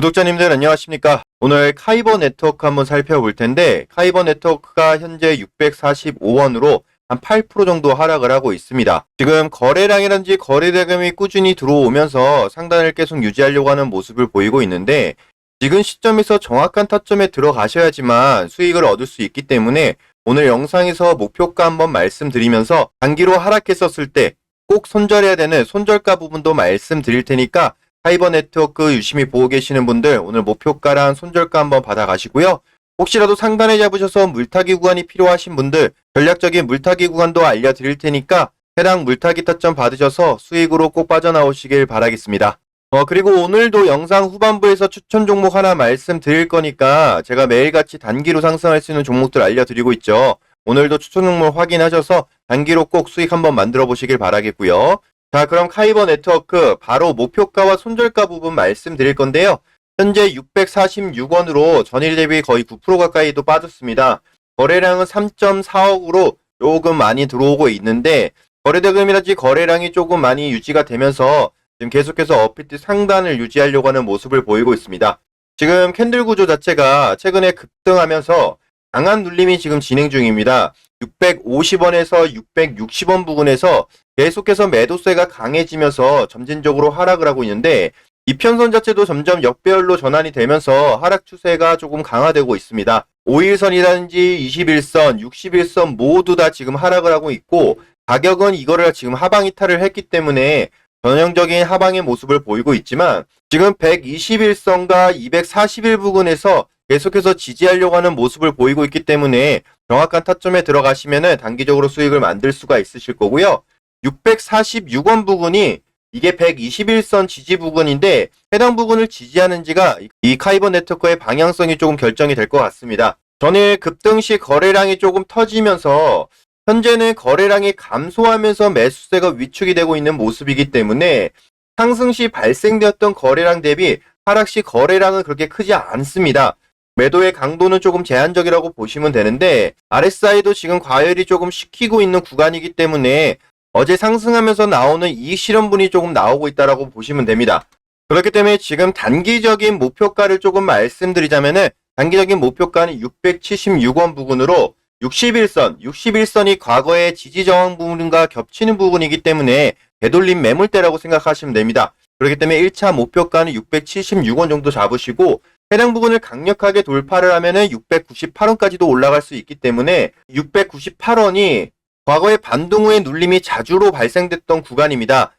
구독자님들 안녕하십니까? 오늘 카이버 네트워크 한번 살펴볼 텐데 카이버 네트워크가 현재 645원으로 한 8% 정도 하락을 하고 있습니다. 지금 거래량이란지 거래 대금이 꾸준히 들어오면서 상단을 계속 유지하려고 하는 모습을 보이고 있는데 지금 시점에서 정확한 타점에 들어가셔야지만 수익을 얻을 수 있기 때문에 오늘 영상에서 목표가 한번 말씀드리면서 단기로 하락했었을 때 꼭 손절해야 되는 손절가 부분도 말씀드릴 테니까 하이버 네트워크 유심히 보고 계시는 분들 오늘 목표가랑 손절가 한번 받아가시고요. 혹시라도 상단에 잡으셔서 물타기 구간이 필요하신 분들 전략적인 물타기 구간도 알려드릴 테니까 해당 물타기 타점 받으셔서 수익으로 꼭 빠져나오시길 바라겠습니다. 어, 그리고 오늘도 영상 후반부에서 추천 종목 하나 말씀드릴 거니까 제가 매일같이 단기로 상승할 수 있는 종목들 알려드리고 있죠. 오늘도 추천 종목 확인하셔서 단기로 꼭 수익 한번 만들어 보시길 바라겠고요. 자, 그럼 카이버 네트워크 바로 목표가와 손절가 부분 말씀드릴 건데요. 현재 646원으로 전일 대비 거의 9% 가까이도 빠졌습니다. 거래량은 3.4억으로 조금 많이 들어오고 있는데 거래대금이라든지 거래량이 조금 많이 유지가 되면서 지금 계속해서 어피트 상단을 유지하려고 하는 모습을 보이고 있습니다. 지금 캔들 구조 자체가 최근에 급등하면서 강한 눌림이 지금 진행 중입니다. 650원에서 660원 부근에서 계속해서 매도세가 강해지면서 점진적으로 하락을 하고 있는데 이편선 자체도 점점 역배열로 전환이 되면서 하락 추세가 조금 강화되고 있습니다. 5일선이라든지 21선, 61선 모두 다 지금 하락을 하고 있고 가격은 이거를 지금 하방 이탈을 했기 때문에 전형적인 하방의 모습을 보이고 있지만 지금 121선과 241 부근에서 계속해서 지지하려고 하는 모습을 보이고 있기 때문에 정확한 타점에 들어가시면은 단기적으로 수익을 만들 수가 있으실 거고요. 646원 부근이 이게 121선 지지 부근인데 해당 부분을 지지하는지가 이 카이버 네트워크의 방향성이 조금 결정이 될 것 같습니다. 전일 급등 시 거래량이 조금 터지면서 현재는 거래량이 감소하면서 매수세가 위축이 되고 있는 모습이기 때문에 상승 시 발생되었던 거래량 대비 하락 시 거래량은 그렇게 크지 않습니다. 매도의 강도는 조금 제한적이라고 보시면 되는데 RSI도 지금 과열이 조금 시키고 있는 구간이기 때문에 어제 상승하면서 나오는 이익 실현분이 조금 나오고 있다라고 보시면 됩니다. 그렇기 때문에 지금 단기적인 목표가를 조금 말씀드리자면은 단기적인 목표가는 676원 부근으로 61선, 61선이 과거의 지지 저항 부분과 겹치는 부분이기 때문에 되돌림 매물대라고 생각하시면 됩니다. 그렇기 때문에 1차 목표가는 676원 정도 잡으시고 해당 부분을 강력하게 돌파를 하면은 698원까지도 올라갈 수 있기 때문에 698원이 과거의 반등 후의 눌림이 자주로 발생됐던 구간입니다.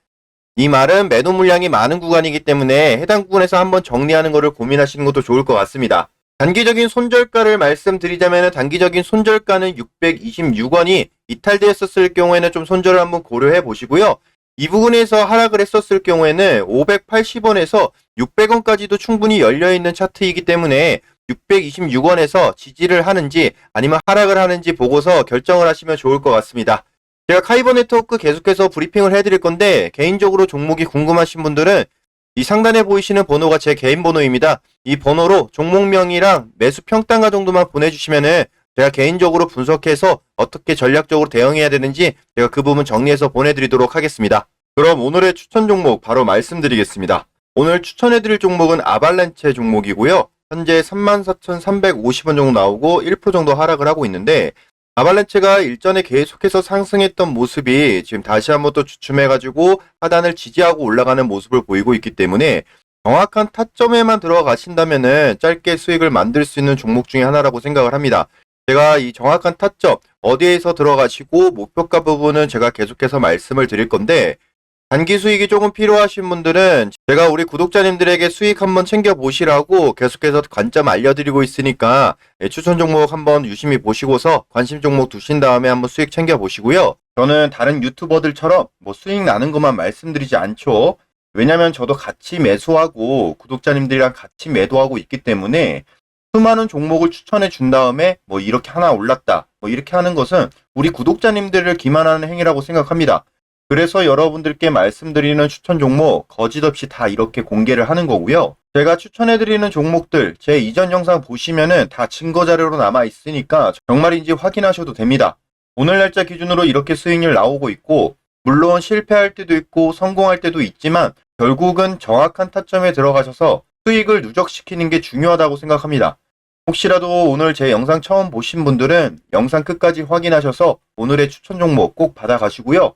이 말은 매도 물량이 많은 구간이기 때문에 해당 부분에서 한번 정리하는 것을 고민하시는 것도 좋을 것 같습니다. 단기적인 손절가를 말씀드리자면 단기적인 손절가는 626원이 이탈되었을 경우에는 좀 손절을 한번 고려해 보시고요. 이 부분에서 하락을 했었을 경우에는 580원에서 600원까지도 충분히 열려있는 차트이기 때문에 626원에서 지지를 하는지 아니면 하락을 하는지 보고서 결정을 하시면 좋을 것 같습니다. 제가 카이버 네트워크 계속해서 브리핑을 해드릴 건데 개인적으로 종목이 궁금하신 분들은 이 상단에 보이시는 번호가 제 개인 번호입니다. 이 번호로 종목명이랑 매수 평단가 정도만 보내주시면은 제가 개인적으로 분석해서 어떻게 전략적으로 대응해야 되는지 제가 그 부분 정리해서 보내드리도록 하겠습니다. 그럼 오늘의 추천 종목 바로 말씀드리겠습니다. 오늘 추천해드릴 종목은 아발란체 종목이고요. 현재 34,350원 정도 나오고 1% 정도 하락을 하고 있는데 아발란체가 일전에 계속해서 상승했던 모습이 지금 다시 한번 또 주춤해가지고 하단을 지지하고 올라가는 모습을 보이고 있기 때문에 정확한 타점에만 들어가신다면은 짧게 수익을 만들 수 있는 종목 중에 하나라고 생각을 합니다. 제가 이 정확한 타점 어디에서 들어가시고 목표가 부분은 제가 계속해서 말씀을 드릴 건데 단기 수익이 조금 필요하신 분들은 제가 우리 구독자님들에게 수익 한번 챙겨 보시라고 계속해서 관점 알려드리고 있으니까 예, 추천 종목 한번 유심히 보시고서 관심 종목 두신 다음에 한번 수익 챙겨 보시고요. 저는 다른 유튜버들처럼 뭐 수익 나는 것만 말씀드리지 않죠. 왜냐면 저도 같이 매수하고 구독자님들이랑 같이 매도하고 있기 때문에 수많은 종목을 추천해 준 다음에 뭐 이렇게 하나 올랐다 뭐 이렇게 하는 것은 우리 구독자님들을 기만하는 행위라고 생각합니다. 그래서 여러분들께 말씀드리는 추천 종목 거짓 없이 다 이렇게 공개를 하는 거고요. 제가 추천해드리는 종목들 제 이전 영상 보시면은 다 증거 자료로 남아 있으니까 정말인지 확인하셔도 됩니다. 오늘 날짜 기준으로 이렇게 수익률 나오고 있고 물론 실패할 때도 있고 성공할 때도 있지만 결국은 정확한 타점에 들어가셔서 수익을 누적시키는 게 중요하다고 생각합니다. 혹시라도 오늘 제 영상 처음 보신 분들은 영상 끝까지 확인하셔서 오늘의 추천 종목 꼭 받아가시고요.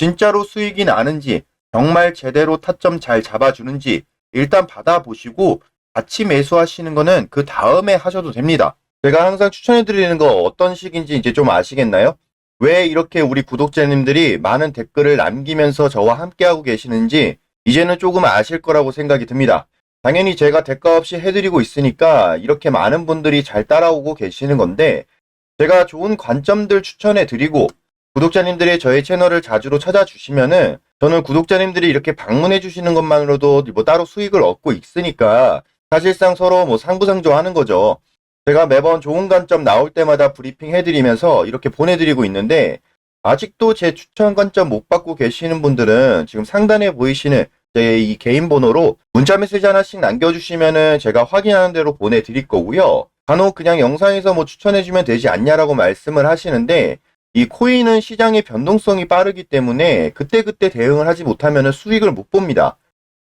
진짜로 수익이 나는지 정말 제대로 타점 잘 잡아주는지 일단 받아보시고 같이 매수하시는 거는 그 다음에 하셔도 됩니다. 제가 항상 추천해드리는 거 어떤 식인지 이제 좀 아시겠나요? 왜 이렇게 우리 구독자님들이 많은 댓글을 남기면서 저와 함께하고 계시는지 이제는 조금 아실 거라고 생각이 듭니다. 당연히 제가 대가 없이 해드리고 있으니까 이렇게 많은 분들이 잘 따라오고 계시는 건데 제가 좋은 관점들 추천해 드리고 구독자님들이 저희 채널을 자주로 찾아주시면은 저는 구독자님들이 이렇게 방문해 주시는 것만으로도 뭐 따로 수익을 얻고 있으니까 사실상 서로 뭐 상부상조 하는 거죠. 제가 매번 좋은 관점 나올 때마다 브리핑 해드리면서 이렇게 보내드리고 있는데 아직도 제 추천 관점 못 받고 계시는 분들은 지금 상단에 보이시는 제 이 개인 번호로 문자 메시지 하나씩 남겨주시면은 제가 확인하는 대로 보내드릴 거고요. 간혹 그냥 영상에서 뭐 추천해주면 되지 않냐라고 말씀을 하시는데 이 코인은 시장의 변동성이 빠르기 때문에 그때그때 대응을 하지 못하면 수익을 못 봅니다.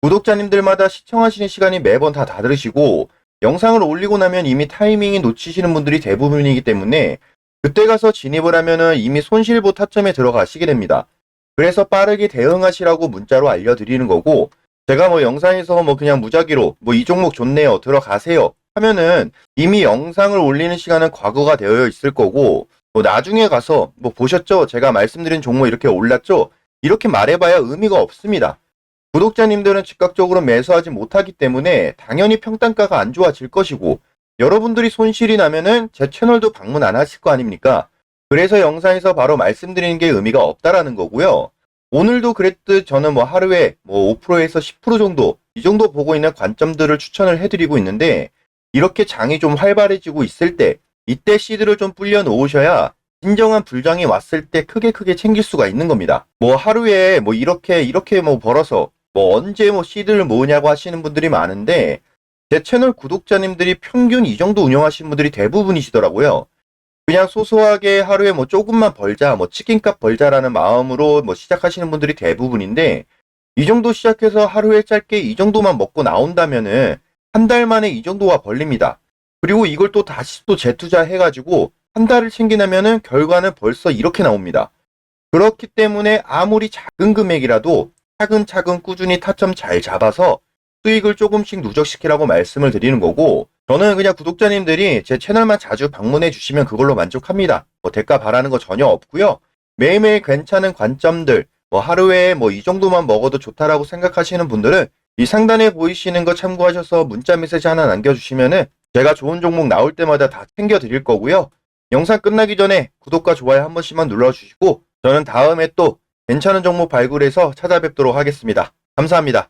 구독자님들마다 시청하시는 시간이 매번 다 다르시고 영상을 올리고 나면 이미 타이밍이 놓치시는 분들이 대부분이기 때문에 그때 가서 진입을 하면은 이미 손실보 타점에 들어가시게 됩니다. 그래서 빠르게 대응하시라고 문자로 알려드리는 거고 제가 뭐 영상에서 뭐 그냥 무작위로 뭐 이 종목 좋네요 들어가세요 하면은 이미 영상을 올리는 시간은 과거가 되어 있을 거고 뭐 나중에 가서 뭐 보셨죠? 제가 말씀드린 종목 이렇게 올랐죠? 이렇게 말해봐야 의미가 없습니다. 구독자님들은 즉각적으로 매수하지 못하기 때문에 당연히 평단가가 안 좋아질 것이고 여러분들이 손실이 나면은 제 채널도 방문 안 하실 거 아닙니까? 그래서 영상에서 바로 말씀드리는 게 의미가 없다라는 거고요. 오늘도 그랬듯 저는 뭐 하루에 뭐 5%에서 10% 정도 이 정도 보고 있는 관점들을 추천을 해드리고 있는데 이렇게 장이 좀 활발해지고 있을 때 이때 시드를 좀 불려 놓으셔야 진정한 불장이 왔을 때 크게 크게 챙길 수가 있는 겁니다. 뭐 하루에 뭐 이렇게 이렇게 뭐 벌어서 뭐 언제 뭐 시드를 모으냐고 하시는 분들이 많은데 제 채널 구독자님들이 평균 이 정도 운영하시는 분들이 대부분이시더라고요. 그냥 소소하게 하루에 뭐 조금만 벌자, 뭐 치킨값 벌자라는 마음으로 뭐 시작하시는 분들이 대부분인데 이 정도 시작해서 하루에 짧게 이 정도만 먹고 나온다면은 한 달 만에 이 정도가 벌립니다. 그리고 이걸 또 다시 또 재투자해가지고 한 달을 챙기려면은 결과는 벌써 이렇게 나옵니다. 그렇기 때문에 아무리 작은 금액이라도 차근차근 꾸준히 타점 잘 잡아서 수익을 조금씩 누적시키라고 말씀을 드리는 거고 저는 그냥 구독자님들이 제 채널만 자주 방문해 주시면 그걸로 만족합니다. 뭐 대가 바라는 거 전혀 없고요. 매일매일 괜찮은 관점들 뭐 하루에 뭐 이 정도만 먹어도 좋다라고 생각하시는 분들은 이 상단에 보이시는 거 참고하셔서 문자 메시지 하나 남겨주시면은 제가 좋은 종목 나올 때마다 다 챙겨 드릴 거고요. 영상 끝나기 전에 구독과 좋아요 한 번씩만 눌러주시고 저는 다음에 또 괜찮은 종목 발굴해서 찾아뵙도록 하겠습니다. 감사합니다.